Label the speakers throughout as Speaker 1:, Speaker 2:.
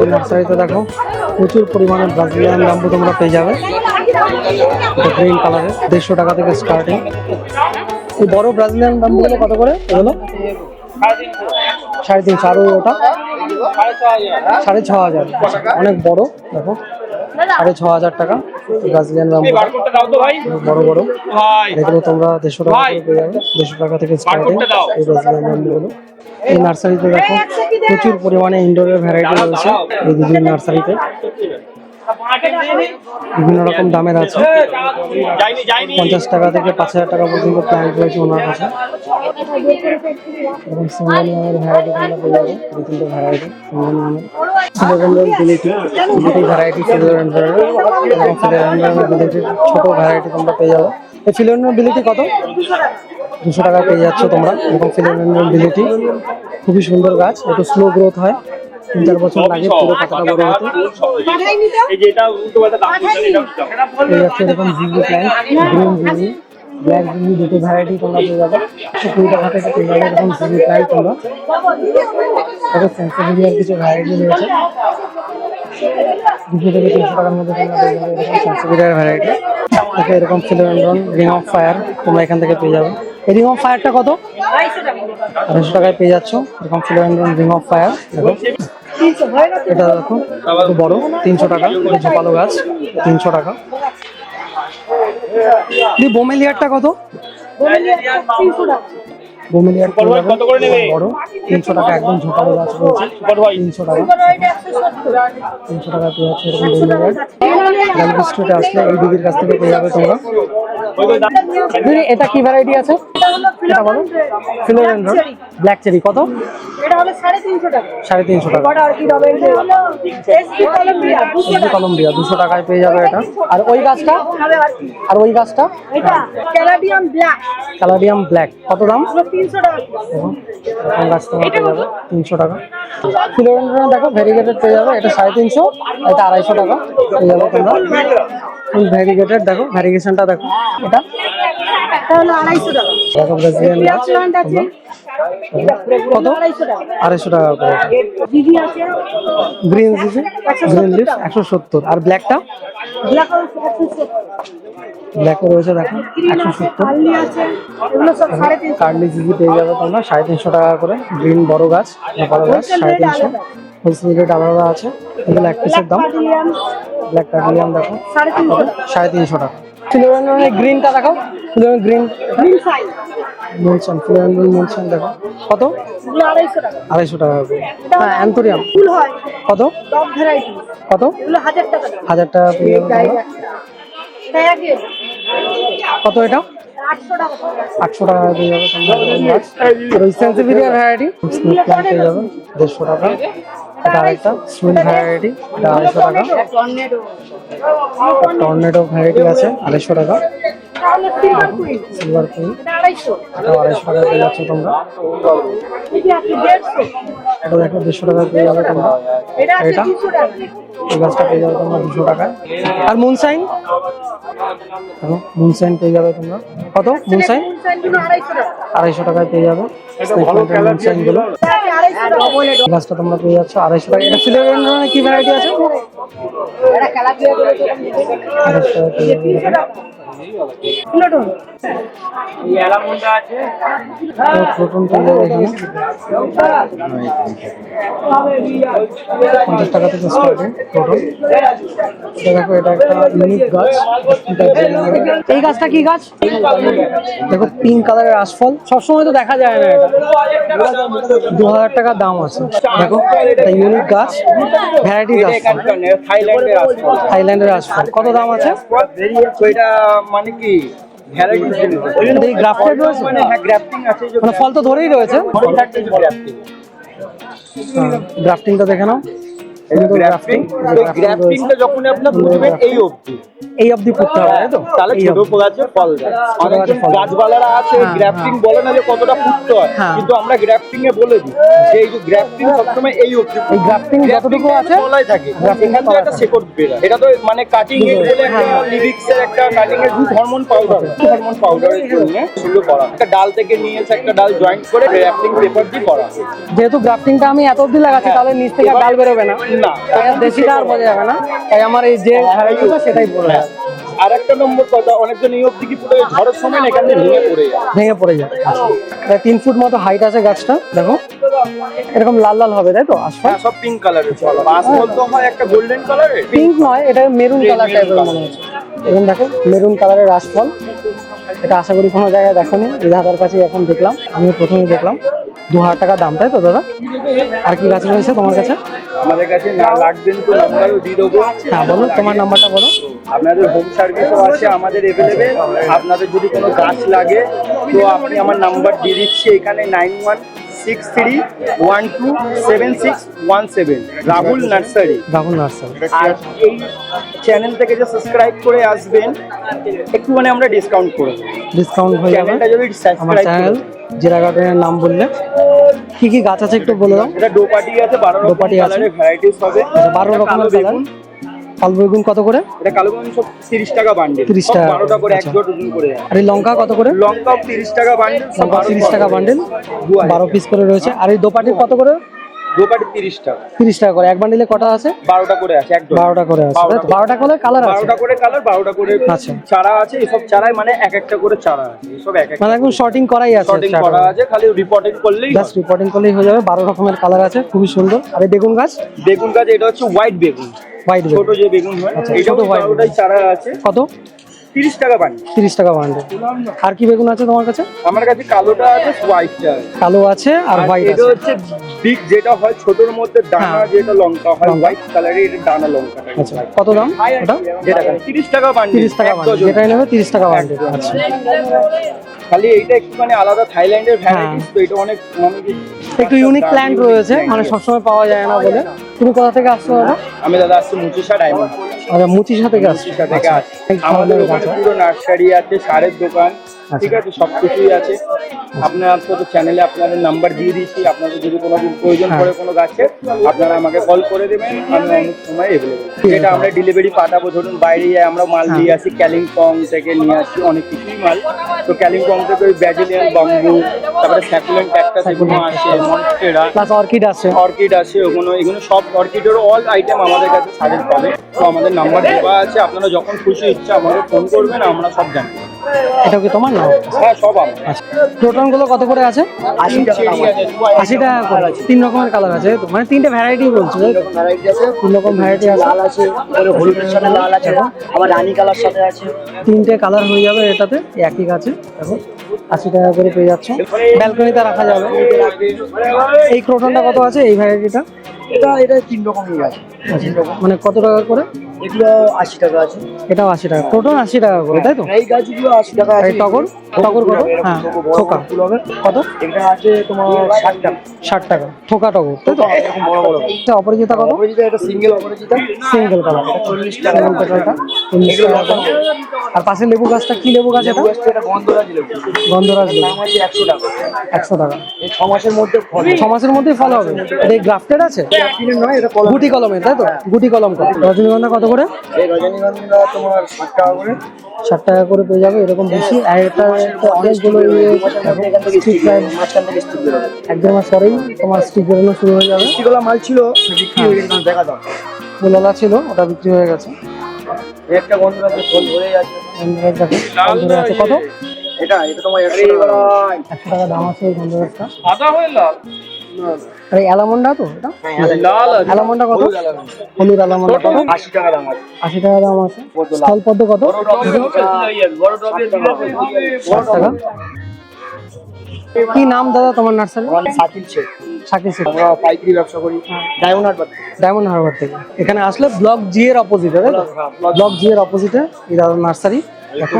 Speaker 1: এই নার্সারিতে দেখো প্রচুর পরিমাণে ব্রাজিলিয়ান ব্যাম্বু তোমরা পেয়ে যাবে। গ্রিন কালারের দেড়শো টাকা থেকে স্টার্টিং এই বড় ব্রাজিলিয়ান ব্যাম্বুগুলো কত করে? এগুলো সাড়ে তিনশো। আর ওটা? সাড়ে ছ হাজার। অনেক বড়, দেখো। সাড়ে ছ হাজার টাকা। ব্রাজিলিয়ান রাম বড় বড়। এগুলো তোমরা দেড়শো টাকা করে পেয়ে যাবে। দেড়শো টাকা থেকে স্টার্টিং এই ব্রাজিলিয়ান রামগুলো এই নার্সারিতে দেখো প্রচুর পরিমাণে ইনডোরের ভ্যারাইটি রয়েছে। এই দুদিন নার্সারিতে বিভিন্ন রকম দামের আছে। পঞ্চাশ টাকা থেকে পাঁচ হাজার টাকা পর্যন্ত প্ল্যান্ট রয়েছে ওনার কাছে। এবং ভ্যারাইটি তোমরা দু তিনটে ভ্যারাইটি বিলিটি ভ্যারাইটি এবং বিলিটির ছোট ভ্যারাইটি তোমরা পেয়ে যাব। এই ফিলোডেন্ড্রন বিলিটি কত? দুশো টাকা পেয়ে যাচ্ছ তোমরা। এবং ফিলোডেন্ড্রন বিলিটি খুবই সুন্দর গাছ একটু স্লো গ্রোথ হয়। তিন চার বছর লাগে পুরো পাতাটা বড় হতে।
Speaker 2: এই
Speaker 1: হচ্ছে এরকম ginger plant green ginger black ginger দুটো ভ্যারাইটি তোমরা পেয়ে যাবে। কুড়ি টাকা থেকে পেয়ে যাবে এরকম জিঙ্গি প্ল্যান্ট তোমরা। তবে সেন্সিভিলিয়ার কিছু ভ্যারাইটি রয়েছে। দুশো থেকে তিনশো টাকার এরকম রিং অফ ফায়ার তোমরা এখান থেকে পেয়ে যাবে। এই রিং অফ ফায়ারটা কত? আড়াইশো টাকায় পেয়ে যাচ্ছ, এরকম ফিলোডেন্ড্রন রিং অফ ফায়ার দেখো। এটা দেখো বড়, তিনশো টাকা, এটা ঝোপালো গাছ, তিনশো টাকা। বোমেলিয়ারটা কত? বোমেলিয়ার
Speaker 2: সুপার হোয়াইট
Speaker 1: বড়। তিনশো টাকা একদম ঝোপালো গাছ রয়েছে তিনশো টাকা। তিনশো টাকা পেয়ে যাচ্ছে এরকম গালবি স্ট্রিটে আসলে এই দিদির কাছ থেকে পেয়ে যাবে তোমরা। এটা কি ভ্যারাইটি আছে? এটা বলো। ফিলোডেন্ড্রন ব্ল্যাক চেরি কত?
Speaker 3: এটা হলো টাকা।
Speaker 1: সাড়ে তিনশো টাকা।
Speaker 3: আর কি হবে এটা হলো এসপি কলম্বিয়া
Speaker 1: টাকায় পেয়ে যাবে এটা। আর ওই গাছটা?
Speaker 3: আর
Speaker 1: ওই গাছটা?
Speaker 3: এটা ব্ল্যাক।
Speaker 1: কত দাম?
Speaker 3: টাকা।
Speaker 1: এরকম পেয়ে যাবে তিনশো টাকা। ফিলোডেন্ড্রন দেখো ভেরিগেটেড পেয়ে যাবে। এটা সাড়ে তিনশো এটা আড়াইশো টাকা। পেয়ে যাবে তোমরা। ফুল ভেরিগেটেড দেখো ভ্যারিগেশনটা দেখো। এটা?
Speaker 3: এটা হলো আড়াইশো টাকা।
Speaker 1: গাছ
Speaker 3: আছে।
Speaker 1: কত
Speaker 3: আড়াইশো টাকা
Speaker 1: করে গ্রিন একশো সত্তর আর ব্ল্যাকটা ব্ল্যাকও রয়েছে দেখো একশো সত্তর
Speaker 3: কার্লি
Speaker 1: জিজি পেয়ে যাবে তোমরা সাড়ে তিনশো টাকা করে গ্রিন বড় গাছ বড় গাছ সাড়ে তিনশো হোলসেল রেট আলাদা আছে এগুলো এক পিসের দাম
Speaker 3: কার্ডিয়ান
Speaker 1: ব্ল্যাক কার্ডিয়াম দেখো
Speaker 3: সাড়ে তিনশো টাকা
Speaker 1: গ্রিনটা ফিলোরেন গ্রিন
Speaker 3: গ্রিন সাইজ
Speaker 1: ফিলোরেন্ড্রন মুলসান দেখো। কত?
Speaker 3: আড়াইশো টাকা।
Speaker 1: আড়াইশো টাকা হ্যাঁ অ্যান্থোরিয়াম।
Speaker 3: ফুল হয়।
Speaker 1: কত? কত?
Speaker 3: হাজার টাকা
Speaker 1: হাজার।
Speaker 3: হ্যাঁ
Speaker 1: কত এটা?
Speaker 3: আটশো টাকা
Speaker 1: যাবে সেন্সিভিলিয়া ভ্যারাইটি পেয়ে যাবে দেড়শো টাকা। এটা আরেকটা সুইন ভ্যারাইটি এটা আড়াইশো টাকা।
Speaker 3: টর্নেডো
Speaker 1: ভ্যারাইটি আছে, আড়াইশো টাকা।
Speaker 3: সিলভার কুইন এটা আড়াইশো
Speaker 1: টাকা পেয়ে যাচ্ছে তোমরা।
Speaker 3: এটা
Speaker 1: দেখো দেড়শো টাকা পেয়ে যাবে তোমরা।
Speaker 3: এটা,
Speaker 1: এই গাছটা পেয়ে যাবে তোমরা দুশো টাকায়। আর মুনসাইন দেখো মুনসাইন পেয়ে যাবে তোমরা। কত? মুনসাইন
Speaker 3: আড়াইশো
Speaker 1: টাকায় পেয়ে যাবে। মুনসাইনগুলো। গাছটা তোমরা পেয়ে যাচ্ছ আড়াইশো টাকা এটা সিলেটের কি ভ্যারাইটি আছে? পঞ্চাশ টাকা থেকে স্টার্টিং প্রোটন এটা দেখো এটা একটা ইউনিক গাছ। এই গাছটা কি গাছ? দেখো পিঙ্ক কালারের আসফল সবসময় তো দেখা যায় না এটা। দু হাজার টাকা দাম আছে। দেখো এটা ইউনিক গাছ। ভ্যারাইটি গাছ।
Speaker 2: থাইল্যান্ডের আসফল
Speaker 1: থাইল্যান্ডের আসফল কত দাম আছে?
Speaker 2: এটা মানে কি
Speaker 1: গ্রাফটেড রয়েছে
Speaker 2: মানে হ্যাঁ গ্রাফটিং আছে যে
Speaker 1: মানে ফল তো ধরেই রয়েছে। গ্রাফটিংটা দেখে নাও।
Speaker 4: গ্রাফটিং গ্রাফটিংটা যখন আপনার বুঝবেন এই অবধি।
Speaker 1: এই অবধি পুঁততে হবে তাই তো?
Speaker 4: তাহলে ছোট গাছে ফল দেয়। অনেকজন
Speaker 1: ফল
Speaker 4: আছে
Speaker 1: হ্যাঁ,
Speaker 4: গ্রাফটিং
Speaker 1: হ্যাঁ।
Speaker 4: বলে না যে কতটা হয়
Speaker 1: হ্যাঁ।
Speaker 4: কিন্তু আমরা গ্রাফটিং এ বলে দিই যে এই যে গ্রাফটিং সবসময় এই অবধি
Speaker 1: এই গ্রাফটিং যতটুকু আছে
Speaker 4: তলায় থাকে এখান থেকে একটা শেকড় বেরোয় এটা তো মানে কাটিং এর বলে একটা
Speaker 1: হ্যাঁ।
Speaker 4: লিভিক্স এর একটা কাটিং এর হরমোন পাউডার হরমোন পাউডারের জন্য শুরু করা। একটা ডাল থেকে নিয়ে এসে একটা ডাল জয়েন্ট করে গ্রাফটিং পেপার দিয়ে করা।
Speaker 1: যেহেতু গ্রাফটিংটা আমি এত অবধি লাগাচ্ছি তাহলে নিচ থেকে ডাল বেরোবে না।
Speaker 4: না
Speaker 1: দেশিটা আর বোঝা যাবে না। তাই আমার এই যে ভ্যারাইটিটা সেটাই পড়ে
Speaker 4: আর একটা নম্বর কথা অনেকজন এই অবধি কি পুরো ঝড়ের সময় না এখান ভেঙে পড়ে যায়?
Speaker 1: ভেঙে পড়ে যায়। প্রায় তিন ফুট মতো হাইট আছে গাছটা দেখো। এরকম লাল লাল হবে তাই তো?
Speaker 4: হ্যাঁ সব পিঙ্ক কালারের হয়। একটা গোল্ডেন কালারের
Speaker 1: পিঙ্ক নয় এটা মেরুন কালার টাইপের। মনে হচ্ছে। এখন দেখো মেরুন কালারের রাসফল এটা আশা করি কোনো জায়গায় দেখোনি এই দাদার কাছে এখন দেখলাম আমি প্রথমে দেখলাম। দু হাজার টাকা দাম তাই তো দাদা? আর কি গাছ রয়েছে তোমার কাছে?
Speaker 4: আমাদের কাছে না লাগবেন তো নাম্বারও দিয়ে দেবো।
Speaker 1: হ্যাঁ বলো তোমার নাম্বারটা বলো।
Speaker 4: আপনাদের হোম সার্ভিসও আছে আমাদের এভেলেবেল আপনাদের যদি কোনো গাছ লাগে তো আপনি আমার নাম্বার দিয়ে দিচ্ছি। এখানে nine one six three one two seven six one seven Rahul nursery.
Speaker 1: Rahul nursery.
Speaker 4: আর এই চ্যানেল থেকে যে সাবস্ক্রাইব করে আসবেন একটু মানে আমরা ডিসকাউন্ট করে
Speaker 1: ডিসকাউন্ট হয়ে যাবে।
Speaker 4: চ্যানেলটা যদি সাবস্ক্রাইব
Speaker 1: জিরা গার্ডেনের নাম বললে। কি কি গাছ আছে একটু বলে দাও।
Speaker 4: এটা ডোপাটি আছে রকম
Speaker 1: আছে।
Speaker 4: ভ্যারাইটিস হবে।
Speaker 1: আচ্ছা, রকমের কালার
Speaker 4: বেগুন,
Speaker 1: কাল বেগুন কত করে?
Speaker 4: এটা কালো বেগুন সব তিরিশ টাকা বান্ডেল
Speaker 1: 30 টাকা,
Speaker 4: বারোটা করে এক
Speaker 1: আচ্ছা।
Speaker 4: ওজন করে
Speaker 1: আর এই লঙ্কা কত করে?
Speaker 4: লঙ্কা তিরিশ টাকা বান্ডেল
Speaker 1: লঙ্কা তিরিশ টাকা বান্ডেল
Speaker 4: দু
Speaker 1: বারো পিস করে রয়েছে। আর এই দোপাটি কত করে?
Speaker 4: দোপাটি টাকা
Speaker 1: টাকা করে। এক বান্ডিলে কটা আছে?
Speaker 4: বারোটা করে আছে এক ডজন
Speaker 1: করে আছে। তাই তো? বারোটা করে কালার আছে?
Speaker 4: বারোটা করে কালার বারোটা করে
Speaker 1: আচ্ছা।
Speaker 4: চারা আছে চারায় মানে এক একটা করে চারা আছে এসব এক এক
Speaker 1: মানে একদম শর্টিং করাই আছে
Speaker 4: শর্টিং করা আছে খালি রিপোর্টিং করলেই
Speaker 1: জাস্ট রিপোর্টিং করলেই হয়ে যাবে। বারো রকমের কালার আছে খুবই সুন্দর। আর এই বেগুন গাছ?
Speaker 4: বেগুন গাছ এটা হচ্ছে হোয়াইট বেগুন।
Speaker 1: হোয়াইট
Speaker 4: ছোট যে বেগুন হয়
Speaker 1: আচ্ছা,
Speaker 4: এটাও চারা আছে।
Speaker 1: কত?
Speaker 4: তিরিশ টাকা বান্ডেল
Speaker 1: তিরিশ টাকা বান্ডেল। আর কি বেগুন আছে তোমার কাছে?
Speaker 4: আমার কাছে কালোটা আছে হোয়াইটটা আছে।
Speaker 1: কালো আছে আর হোয়াইট
Speaker 4: এটা হচ্ছে বিগ যেটা হয় ছোটর মধ্যে দানা
Speaker 1: হ্যাঁ।
Speaker 4: যেটা লঙ্কা হয় হোয়াইট কালারের এটা দানা লঙ্কা।
Speaker 1: আচ্ছা কত দাম ওটা?
Speaker 4: যেটা তিরিশ টাকা বান্ডিল
Speaker 1: তিরিশ টাকা
Speaker 4: এক
Speaker 1: বান্ডেল।
Speaker 4: ডজন।
Speaker 1: নেবে তিরিশ টাকা বান্ডেল। আচ্ছা।
Speaker 4: খালি এইটা একটুখানি আলাদা থাইল্যান্ডের ভ্যারাইটিস তো এটা অনেক
Speaker 1: একটু ইউনিক প্ল্যান্ট রয়েছে মানে সবসময় পাওয়া যায় না বলে। তুমি কোথা থেকে আসছো দাদা?
Speaker 4: আমি দাদা আসছি মুচিসা ডায়মন্ড
Speaker 1: আচ্ছা মুচির
Speaker 4: সাথে গাছ সাথে
Speaker 1: গাছ
Speaker 4: আমাদের ওখানে পুরো নার্সারি আছে সারের দোকান
Speaker 1: আচ্ছা।
Speaker 4: ঠিক আছে সব কিছুই আছে। আপনার তো চ্যানেলে আপনাদের নাম্বার দিয়ে দিচ্ছি আপনাদের যদি কোনো দিন প্রয়োজন
Speaker 1: হ্যাঁ।
Speaker 4: পড়ে কোনো গাছের আপনারা আমাকে কল করে দেবেন আমি অনেক সময় এভেলেবেল যেটা আমরা ডেলিভারি পাঠাবো। ধরুন বাইরে যাই আমরা মাল
Speaker 1: হ্যাঁ।
Speaker 4: দিয়ে আসি ক্যালিংপং থেকে নিয়ে আসি অনেক কিছুই মাল। তো ক্যালিংপং থেকে ওই ব্যাজিলিয়ান বাম্বু তারপরে স্যাকুলেন্ট ক্যাকটাস এগুলো আসে মনস্টেরা
Speaker 1: প্লাস অর্কিড আছে।
Speaker 4: অর্কিড আছে ওগুলো এগুলো সব অর্কিডের অল আইটেম আমাদের কাছে সাজেন পাবে। তো আমাদের নাম্বার দেওয়া আছে আপনারা যখন খুশি ইচ্ছা আমাকে ফোন করবেন আমরা সব জানি
Speaker 1: এটা কি তোমার নাম
Speaker 4: হ্যাঁ
Speaker 1: আচ্ছা প্রোটনগুলো কত করে আছে?
Speaker 4: আশি টাকা
Speaker 1: আশি টাকা করে। আছে। তিন রকমের কালার আছে। মানে তিনটে ভ্যারাইটি বলছো তাই তো?
Speaker 5: ভ্যারাইটি আছে।
Speaker 1: তিন রকম ভ্যারাইটি আছে।
Speaker 5: লাল আছে হলুদের সাথে লাল আছে। আবার রানী কালার সাথে আছে।
Speaker 1: তিনটে কালার হয়ে যাবে এটাতে একই গাছে। দেখো আশি টাকা করে পেয়ে যাচ্ছ। ব্যালকনিতে রাখা যাবে। এই ক্রোটনটা কত আছে এই ভ্যারাইটিটা
Speaker 5: এটা এটা তিন রকমই আছে। তিন রকম।
Speaker 1: মানে কত টাকা করে?
Speaker 5: এগুলো আশি টাকা আছে।
Speaker 1: এটাও আশি টাকা। ক্রোটন আশি টাকা করে তাই তো?
Speaker 5: এই গাছগুলো আশি টাকা আছে।
Speaker 1: টগর? টগর কত? হ্যাঁ থোকা কত?
Speaker 5: এটা আছে তোমার ষাট টাকা।
Speaker 1: ষাট টাকা। থোকা টগর তাই তো?
Speaker 5: বড় বড়
Speaker 1: এটা অপরাজিতা কত?
Speaker 5: অপরাজিতা এটা সিঙ্গেল অপরাজিতা
Speaker 1: সিঙ্গেল কালার
Speaker 5: চল্লিশ টাকা।
Speaker 1: পেটালটা চল্লিশ টাকা। আর পাশে লেবু গাছটা কি লেবু গাছ এটা?
Speaker 5: গন্ধরাজ লেবু।
Speaker 1: গন্ধরাজ লেবু
Speaker 5: দাম আছে একশো টাকা।
Speaker 1: একশো টাকা।
Speaker 5: ছ মাসের মধ্যে ফল
Speaker 1: ছ মাসের মধ্যেই ফল হবে? এটা গ্রাফটেড আছে? গুটি কলমে তাই তো? গুটি কলম কত? রজনীগন্ধা কত করে?
Speaker 5: রজনীগন্ধা তোমার ষাট টাকা করে।
Speaker 1: ষাট টাকা করে পেয়ে যাবে এরকম বেশি। আর এটা একটা অনেকগুলো ইয়ে এক দেড় মাস পরেই তোমার স্টিক বেরোনো শুরু হয়ে যাবে।
Speaker 5: মাল ছিল বিক্রি হয়ে গেছে দেখা দাও।
Speaker 1: ফুলওয়ালা ছিল ওটা বিক্রি হয়ে গেছে।
Speaker 5: একটা ধরে আছে।
Speaker 1: আছে কত?
Speaker 5: এটা এটা তোমার একশো টাকা।
Speaker 1: দাম আছে এই গন্ধরাজটা
Speaker 2: সাদা হয়ে লাল?
Speaker 1: আর এই অ্যালামন্ডা তো? এটা? অ্যালামন্ডা। কত? হলুদ অ্যালামন্ডা। কত?
Speaker 5: আশি টাকা দাম আছে।
Speaker 1: আশি টাকা দাম আছে। স্থলপদ্ম কত? ষাট টাকা কি নাম দাদা তোমার নার্সারি?
Speaker 5: নাম সাকিব শেখ আমরা পাইকারি ব্যবসা করি। ডায়মন্ড হারবার
Speaker 1: ডায়মন্ড হারবার থেকে। এখানে আসলে ব্লক জি এর অপোজিটে তাই ব্লক জি এর অপোজিটে এই দাদা নার্সারি। দেখো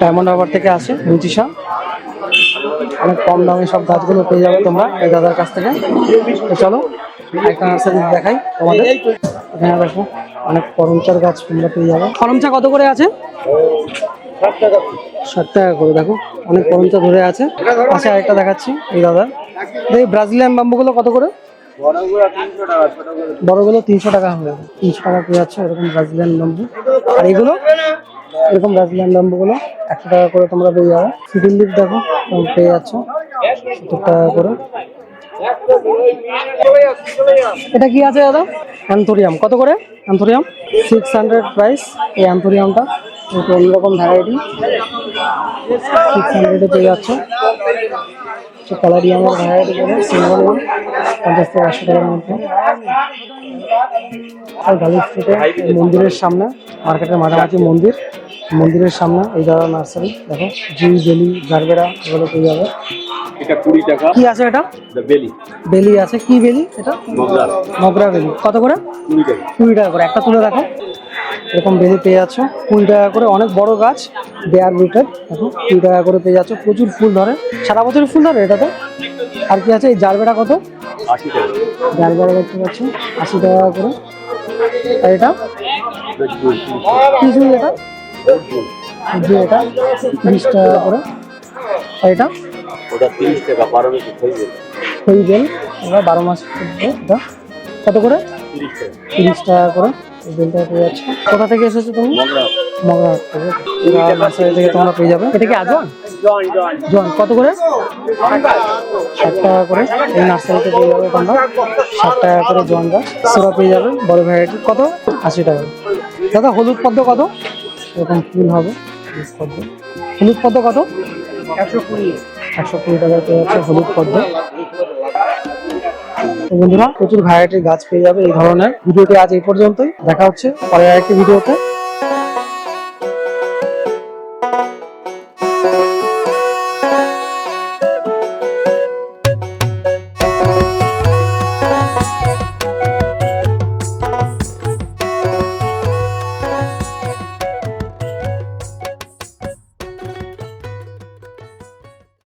Speaker 1: ডায়মন্ড হারবার থেকে আসে রুচিশা অনেক কম দামে সব গাছগুলো পেয়ে যাবে তোমরা এই দাদার কাছ থেকে। তো চলো একটা নার্সারি দেখাই তোমাদের। এখানে দেখো অনেক করমচার গাছ তোমরা পেয়ে যাবে। করমচা কত করে আছে? ষাট টাকা করে। দেখো অনেক করমচা ধরে আছে। পাশে আরেকটা দেখাচ্ছি এই দাদা। দেখি ব্রাজিলিয়ান বাম্বুগুলো কত করে? বড়গুলো তিনশো টাকা হবে। তিনশো টাকা পেয়ে যাচ্ছে এরকম ব্রাজিলিয়ান বাম্বু আর এগুলো? এরকম ব্রাজিলিয়ান ব্যাম্বুগুলো একশো টাকা করে তোমরা পেয়ে যাবে। সিডিল দেখো পেয়ে যাচ্ছ সত্তর টাকা করে। এটা কি আছে দাদা? অ্যান্থোরিয়াম কত করে? অ্যান্থোরিয়াম সিক্স হান্ড্রেড প্রাইস এই অ্যান্থোরিয়ামটা অন্যরকম ভ্যারাইটি সিক্স হান্ড্রেডে পেয়ে যাচ্ছে। কালারিয়ামের ভ্যারাইটি করে সিঙ্গল পঞ্চাশ থেকে একশো টাকার মধ্যে। আর গালি এই মন্দিরের সামনে মার্কেটের মাঝামাঝি মন্দির মন্দিরের সামনে এই দাদা নার্সারি দেখো জি বেলি জারবেরা এগুলো পেয়ে যাবে।
Speaker 2: এটা কুড়ি টাকা।
Speaker 1: কি আছে এটা
Speaker 2: বেলি।
Speaker 1: বেলি আছে কি বেলি এটা?
Speaker 2: মগরা।
Speaker 1: মগরা বেলি। কত করে?
Speaker 2: কুড়ি টাকা।
Speaker 1: কুড়ি টাকা করে। একটা তুলে দেখো। এরকম বেলি পেয়ে যাচ্ছ। কুড়ি টাকা করে অনেক বড় গাছ দেয়ার রুটের দেখো কুড়ি টাকা করে পেয়ে যাচ্ছ। প্রচুর ফুল ধরে। সারা বছরই ফুল ধরে এটাতে? আর কি আছে? এই জারবেটা কত?
Speaker 2: আশি টাকা।
Speaker 1: জারবেটা দেখতে পাচ্ছ। আশি টাকা করে। আর এটা? কিছু এটা? যে এটা? তিরিশ টাকা করে। আর এটা?
Speaker 2: ওটা তিরিশ টাকা বারো বেশি হয়ে গেল।
Speaker 1: আমরা বারো মাস এটা? কত করে?
Speaker 2: তিরিশ টাকা
Speaker 1: করে। বেলটা পেয়ে যাচ্ছে। কোথা থেকে এসেছ তুমি?
Speaker 2: মগরা।
Speaker 1: মগরা থেকে। নার্সারি থেকে তোমরা পেয়ে যাবে। এটা কি জন কত করে? ষাট টাকা। করে। এই নার্সারিতে পেয়ে যাবে তোমরা। ষাট টাকা করে জন গাছ। সেরা পেয়ে যাবে। বড় ভ্যারাইটি কত? আশি টাকা। দাদা হলুদ পদ্ম কত? এরকম ফুল হবে। হলুদ পদ্ম। কত? একশো কুড়ি। একশো কুড়ি টাকা পেয়ে যাচ্ছে হলুদ পদ্ম। বন্ধুরা, প্রচুর ভ্যারাইটির গাছ পেয়ে যাবে এই ধরনের। ভিডিওটি আজ এই পর্যন্তই। দেখা হচ্ছে পরের আরেকটি ভিডিওতে।